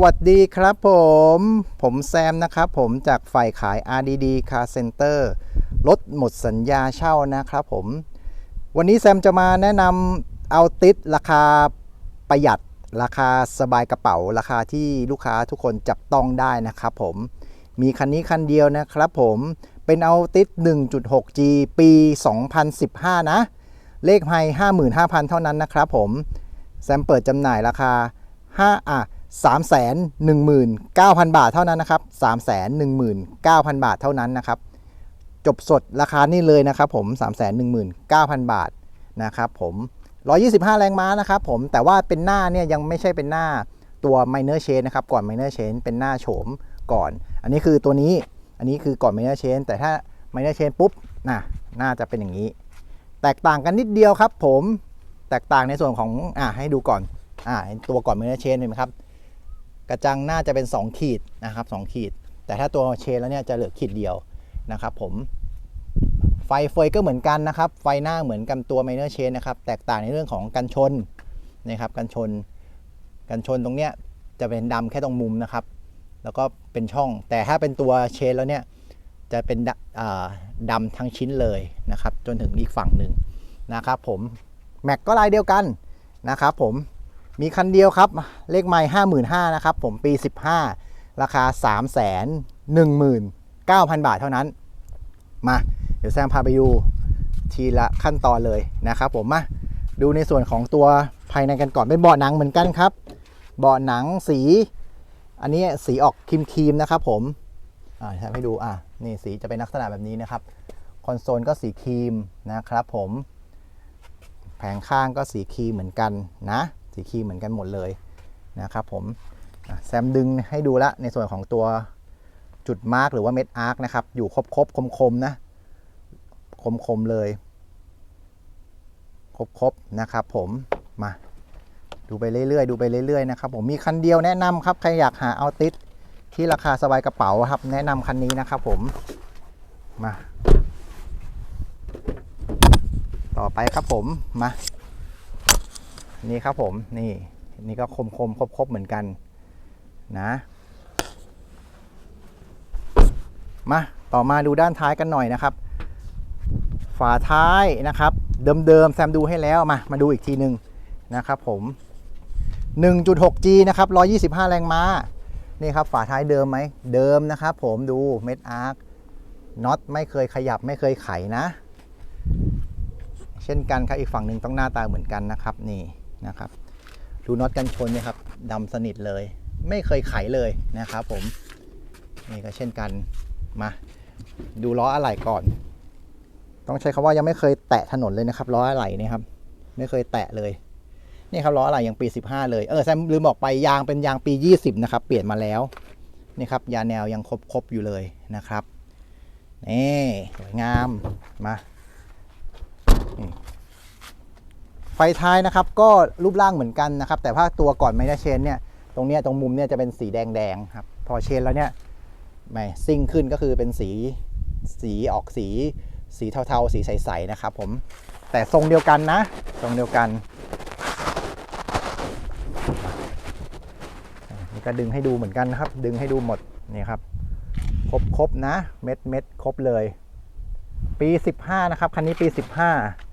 วัสดีครับผม ผมแซมนะครับผมจากฝ่ายขาย RDD Car Center รถหมดสัญญาเช่านะครับผม วันนี้แซมจะมาแนะนำเอาติดราคาประหยัด ราคาสบายกระเป๋า ราคาที่ลูกค้าทุกคนจับต้องได้นะครับผม มีคันนี้คันเดียวนะครับผมเป็นเอาติด 1.6G ปี 2015 นะ เลขไฮ55,000 เท่านั้นนะครับผม แซมเปิดจำหน่ายราคา5อะ 319,000 บาทเท่านั้นนะครับ319,000 บาทเท่านั้นนะครับ จบสดราคานี่เลยนะครับผม 319,000 บาทนะครับผม 125 แรงม้านะครับผมแต่ว่าเป็นหน้าเนี่ยยังไม่ใช่เป็นหน้าตัว minor change นะครับ ก่อน minor change เป็นหน้าโฉมก่อน อันนี้คือตัวนี้ อันนี้คือก่อน minor change แต่ถ้า minor change ปุ๊บน่ะน่าจะเป็นอย่างนี้ แตกต่างกันนิดเดียวครับผมแตกต่างในส่วนของอะให้ดูก่อนอ่าตัวก่อน minor change เห็นไหมครับ ระจังหน้าจะเป็น 2 ขีดนะครับ2ขีด แต่ถ้าตัวเชนแล้วเนี่ยจะเหลือขีดเดียวนะครับผมไฟเฟยก็เหมือนกันนะครับ ไฟหน้าเหมือนกันตัว minor chain นะครับ แตกต่างในเรื่องของกันชนนะครับกันชนกันชนตรงเนี้ยจะเป็นดำแค่ตรงมุมนะครับ แล้วก็เป็นช่อง แต่ถ้าเป็นตัวเชนแล้วเนี่ยจะเป็นดอ่าดำทั้งชิ้นเลยนะครับ จนถึงอีกฝั่งหนึ่งนะครับผมแม็กก็ลายเดียวกันนะครับผม มีคันเดียวครับ เลขไม้ห้าหมื่นห้านะครับ ผมปี 15 ราคา 3 1 9 0 0 0 บาทเท่านั้น มา เดี๋ยวแซมพาไปดูทีละขั้นตอนเลยนะครับผมมาดูในส่วนของตัวภายในกันก่อนเป็นเบาะหนังเหมือนกันครับเบาะหนังสี อันนี้สีออกครีมครีมๆนะครับผมอ่าให้ดูอะนี่สีจะเป็นลักษณะแบบนี้นะครับคอนโซลก็สีครีมนะครับผมแผงข้างก็สีครีมเหมือนกันนะ สีครีมเหมือนกันหมดเลยนะครับผมแซมดึงให้ดูละในส่วนของตัวจุดมาร์กหรือว่าเม็ดอาร์คนะครับ อยู่ครบครบคมคมๆนะคมคมๆเลย ครบครบๆนะครับผมมา ดูไปเรื่อยๆ ดูไปเรื่อยๆนะครับผมมีคันเดียวแนะนำครับ ใครอยากหาเอาติสที่ราคาสบายกระเป๋าครับ แนะนำคันนี้นะครับผมมา ต่อไปครับผมมา นี่ครับผมนี่นี่ก็คมคมครบครบเหมือนกันนะ มาต่อมาดูด้านท้ายกันหน่อยนะครับ ฝาท้ายนะครับ เดิมๆแซมดูให้แล้วมามาดูอีกทีหนึ่งนะครับผม 1.6G นะครับ 125 แรงม้านี่ครับฝาท้ายเดิมไหมเดิมนะครับผมดูเม็ดอาร์คน็อตไม่เคยขยับไม่เคยไขนะ เช่นกันครับอีกฝั่งหนึ่งต้องหน้าตาเหมือนกันนะครับนี่ นะครับดูน็อตกันชนนี่ยครับดำสนิทเลย ไม่เคยไขเลยนะครับผมนี่ก็เช่นกันมา ดูล้ออะไหล่ก่อน ต้องใช้คำว่ายังไม่เคยแตะถนนเลยนะครับล้ออะไหล่นี่ครับไม่เคยแตะเลยนี่ครับล้ออะไหล่ยังปี 15 เลยเออแซมลืมบอกไปยางเป็นยางปี 20 นะครับ เปลี่ยนมาแล้วนี่ครับยาแนวยังครบๆอยู่เลยนะครับนี่สวยงามมา ไฟท้ายนะครับก็รูปร่างเหมือนกันนะครับ แต่ว่าตัวก่อนไม่ได้เชนเนี่ยตรงเนี้ยตรงมุมเนี่ยจะเป็นสีแดงๆครับพอเชนแล้วเนี่ยไม่ซิ่งขึ้นก็คือเป็นสีสีออกสีสีเทาๆ สีใสๆนะครับผมแต่ทรงเดียวกันนะ ทรงเดียวกันนี่ก็ดึงให้ดูเหมือนกันนะครับ ดึงให้ดูหมดนี่ครับครบครบนะ เม็ดเม็ดครบเลย ปี 15 นะครับ คันนี้ปี 15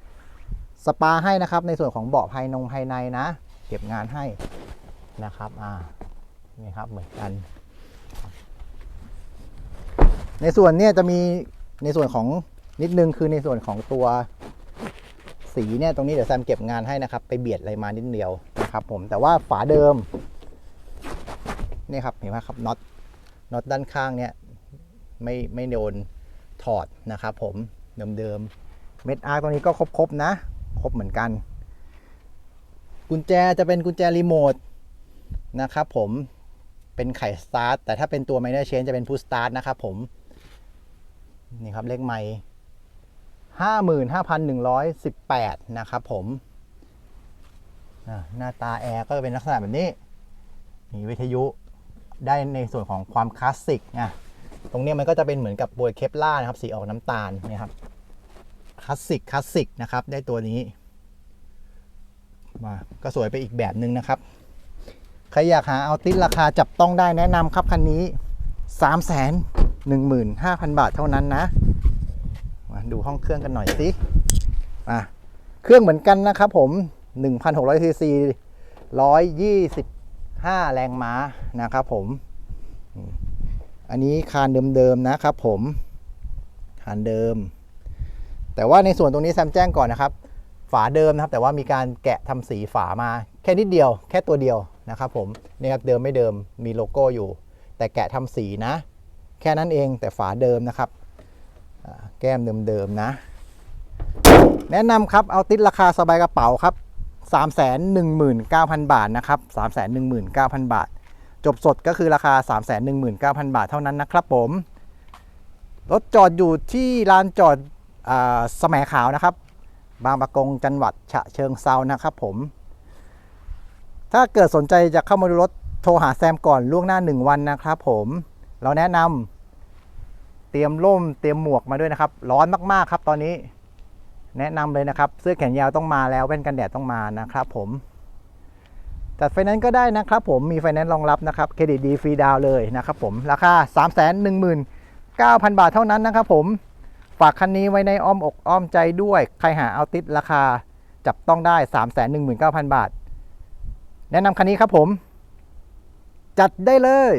สปาให้นะครับ ในส่วนของเบาะภายนงภายในนะ เก็บงานให้นะครับอ่านี่ครับเหมือนกัน ในส่วนเนี่ยจะมีในส่วนของนิดนึงคือในส่วนของตัวสีเนี่ยตรงนี้เดี๋ยวแซมเก็บงานให้นะครับ ไปเบียดอะไรมานิดเดียวนะครับ ผมแต่ว่าฝาเดิมนี่ครับเห็นไหมครับน็อตน็อตด้านข้างเนี่ยไม่ไม่โดนถอดนะครับ ผมเดิมๆเม็ดอาร์ตรงนี้ก็ครบๆนะ ครบเหมือนกัน กุญแจจะเป็นกุญแจรีโมทนะครับผมเป็นไขสตาร์ทแต่ถ้าเป็นตัว minor change จะเป็นพุชสตาร์ทนะครับผมนี่ครับเลขไม่ห้าหมื่นห้าพันหนึ่งร้อยสิบแปดนะครับผมหน้าตาแอร์ก็จะเป็นลักษณะแบบนี้ มีวิทยุได้ในส่วนของความคลาสสิกนะตรงนี้มันก็จะเป็นเหมือนกับโบยเคปล่านะครับ สีออกน้ำตาลนี่ครับ ลาสสิกคลาสสิกนะครับ ได้ตัวนี้ มาก็สวยไปอีกแบบหนึ่งนะครับ ใครอยากหาเอาติดราคาจับต้องได้แนะนำครับคันนี้ 3 1 5 0 0 0 บาทเท่านั้นนะ มาดูห้องเครื่องกันหน่อยสิอะเครื่องเหมือนกันนะครับผม 1,600ซีซี125 แรงม้านะครับผม อันนี้คานเดิมๆนะครับผม คานเดิม แต่ว่าในส่วนตรงนี้แซมแจ้งก่อนนะครับ ฝาเดิมนะครับ แต่ว่ามีการแกะทำสีฝามา แค่นิดเดียว แค่ตัวเดียวนะครับผมนี่ครับเดิมไม่เดิมมีโลโก้อยู่ แต่แกะทำสีนะ แค่นั้นเองแต่ฝาเดิมนะครับแก้มเดิมๆนะ แนะนำครับเอาติดราคาสบายกระเป๋าครับ 319,000 บาทนะครับ 319,000 บาท จบสดก็คือราคา 319,000 บาทเท่านั้นนะครับผม รถจอดอยู่ที่ลานจอด สแหมขาวนะครับ บางประกงจังหวัดฉะเชิงเซานะครับผม ถ้าเกิดสนใจจะเข้ามาดูรถโทรหาแซมก่อนล่วงหน้า 1 วันนะครับผมเราแนะนำเตรียมร่มเตรียมหมวกมาด้วยนะครับ ร้อนมากๆครับตอนนี้แนะนำเลยนะครับเสื้อแขนยาวต้องมาแล้วแว่นกันแดดต้องมานะครับผมจัดไฟแนนซ์ก็ได้นะครับผมมีไฟแนนซ์รองรับนะครับเครดิตดีฟรีดาวเลยนะครับผมราคา 3 1 9 0 0 0 บาทเท่านั้นนะครับผม ฝากคันนี้ไว้ในอ้อมอกอ้อมใจด้วย ใครหาเอาติดราคาจับต้องได้ 3 1 9 0 0 0 บาท แนะนำคันนี้ครับผม จัดได้เลย